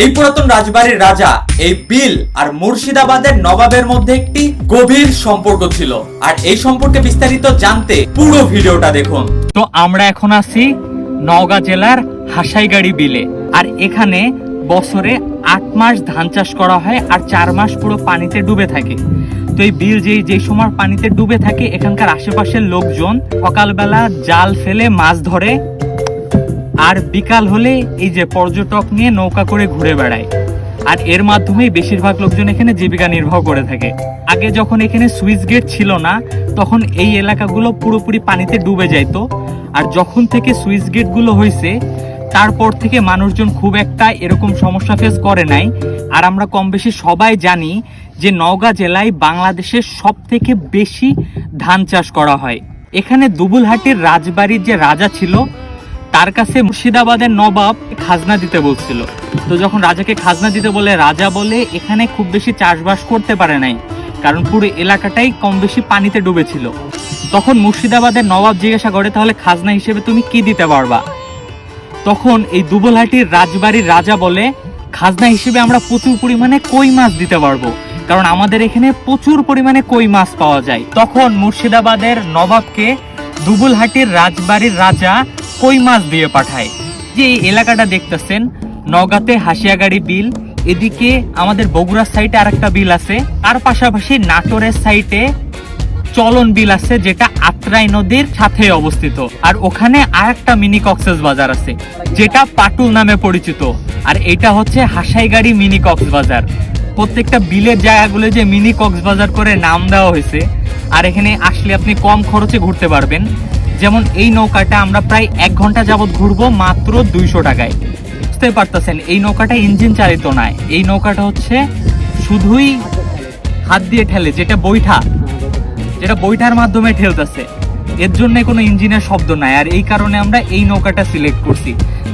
এই পুরাতন রাজবাড়ির রাজা, এই বিল আর মুর্শিদাবাদের নবাবের মধ্যে একটি গভীর সম্পর্ক ছিল। আর এই সম্পর্কে বিস্তারিত জানতে পুরো ভিডিওটা দেখুন। তো আমরা এখন আছি নওগাঁ জেলার হাসাইগাড়ি বিলে। আর এখানে বছরে আট মাস ধান চাষ করা হয় আর চার মাস পুরো পানিতে ডুবে থাকে। তো এই বিল যেই যে সময় পানিতে ডুবে থাকে, এখানকার আশেপাশের লোকজন সকালবেলা জাল ফেলে মাছ ধরে আর বিকাল হলে এই যে পর্যটক নিয়ে নৌকা করে ঘুরে বেড়ায়। আর এর মাধ্যমেই বেশিরভাগ লোকজন এখানে জীবিকা নির্বাহ করে থাকে। আগে যখন এখানে সুইচ গেট ছিল না, তখন এই এলাকাগুলো পুরোপুরি পানিতে ডুবে যাইতো। আর যখন থেকে সুইচ গেটগুলো হয়েছে তারপর থেকে মানুষজন খুব একটা এরকম সমস্যা ফেস করে নাই। আর আমরা কম বেশি সবাই জানি যে নওগাঁ জেলায় বাংলাদেশের সব থেকে বেশি ধান চাষ করা হয়। এখানে দুবুলহাটির রাজবাড়ির যে রাজা ছিল তার কাছে মুর্শিদাবাদের নবাব খাজনা দিতে বলছিল। তো যখন রাজাকে খাজনা দিতে বলে, রাজা বলে, এখানে খুব বেশি চাষবাস করতে পারে নাই, কারণ পুরো এলাকাটাই কম বেশি পানিতে ডুবেছিল। তখন মুর্শিদাবাদের নবাব জিজ্ঞাসা করে, তাহলে খাজনা হিসেবে তুমি কি দিতে পারবা? তখন এই দুবলহাটির রাজবাড়ির রাজা বলে, খাজনা হিসেবে আমরা প্রচুর পরিমাণে কই মাছ দিতে পারব, কারণ আমাদের এখানে প্রচুর পরিমাণে কই মাছ পাওয়া যায়। তখন মুর্শিদাবাদের নবাবকে দুবুলহাটির রাজবাড়ির রাজা কই মাছ দিয়ে পাঠায়? যে এই এলাকাটা দেখতেছেন নগাতে হাসিয়াগাড়ি বিল, এদিকে আমাদের বগুড়ার সাইডে আরেকটা বিল আছে, তার পাশাপাশি নাটোরের সাইডে চলন বিল আছে, যেটা আত্রাই নদীর সাথে অবস্থিত। আর ওখানে আরেকটা মিনি কক্সেস বাজার আছে, যেটা পাটুল নামে পরিচিত। আর এটা হচ্ছে হাসাইগাড়ি মিনি কক্সবাজার প্রত্যেকটা বিলের জায়গাগুলো যে মিনি কক্সবাজার করে নাম দেওয়া হয়েছে, আর এখানে আসলে আপনি কম খরচে ঘুরতে পারবেন। যেমন এই নৌকাটা আমরা প্রায় এক ঘণ্টা যাবত ঘুরবো মাত্র দুইশো টাকায়। বুঝতে পারতেছেন এই নৌকাটা ইঞ্জিন চালিত নয় এই নৌকাটা হচ্ছে শুধুই হাত দিয়ে ঠেলে যেটা বৈঠা। যেটা বৈঠার মাধ্যমে ঠেলতেছে। এর জন্য কোনো ইঞ্জিনের শব্দ নাই। আর এই কারণে আমরা এই নৌকাটা সিলেক্ট করছি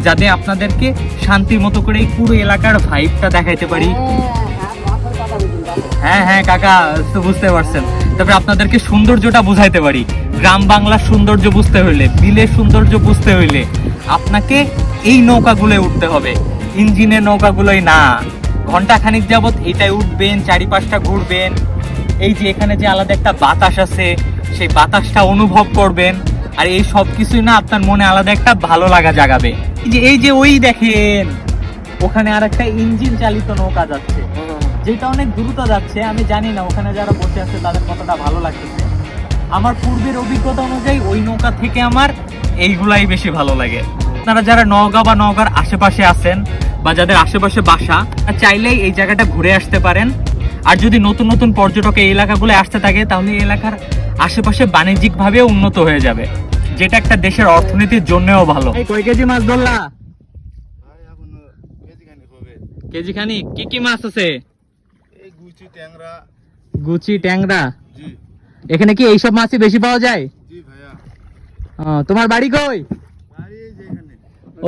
যাতে আপনাদেরকে শান্তির মতো করে এই পুরো এলাকার ভাইবটা দেখাইতে পারি। হ্যাঁ হ্যাঁ কাকা তো বুঝতে পারছেন। তারপরে আপনাদেরকে সৌন্দর্যটা বুঝাইতে পারি। গ্রাম বাংলার সৌন্দর্য বুঝতে হইলে, বিলের সৌন্দর্য বুঝতে হইলে আপনাকে এই নৌকাগুলোয় উঠতে হবে। ইঞ্জিনের নৌকাগুলোই না। ঘণ্টা খানিক যাবত এটাই উঠবেন, চারিপাশটা ঘুরবেন। এই যে এখানে যে আলাদা একটা বাতাস আছে, সেই বাতাসটা অনুভব করবেন। আর এই সব কিছুই না আপনার মনে আলাদা একটা ভালো লাগা জাগাবে। এই যে এই যে ওই দেখেন, ওখানে আর একটা ইঞ্জিন চালিত নৌকা যাচ্ছে। যেটা অনেক দ্রুত যাচ্ছে আমি জানি না ওখানে যারা বসে আছে তাদের কতটা ভালো লাগতেছে। আমার পূর্বের অভিজ্ঞতা অনুযায়ী ওই নৌকা থেকে আমার এইগুলাই বেশি ভালো লাগে। আপনারা যারা নওগাঁ বা নওগাঁর আশেপাশে আছেন বা যাদের আশেপাশে বাসা চাইলেই এই জায়গাটা ঘুরে আসতে পারেন। আর যদি নতুন নতুন পর্যটক এই এলাকাগুলো আসতে থাকে তাহলে এই এলাকার আশেপাশে বাণিজ্যিকভাবে উন্নত হয়ে যাবে। যেটা একটা দেশের অর্থনীতির জন্যও ভালো। কয় কেজি মাছ ধরলা? কেজি খানিক খানি কি কি মাছ আছে? গুচি ট্যাংরা। গুচি ট্যাংরা? জি। এখানে কি এইসব মাছই বেশি পাওয়া যায়? জি ভাইয়া। ও, তোমার বাড়ি কই? বাড়ি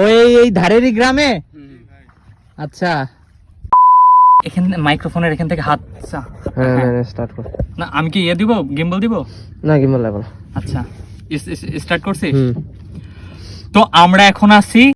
ওই এই ধারেরই গ্রামে? আচ্ছা। এখান মাইক্রোফোনের এখান থেকে হাত আচ্ছা। হ্যাঁ স্টার্ট কর। না আমি কি ইয়ে দিব? গিম্বল দিব? না কি বললা বলো আচ্ছা। স্টার্ট করছি তো আমরা এখন আছি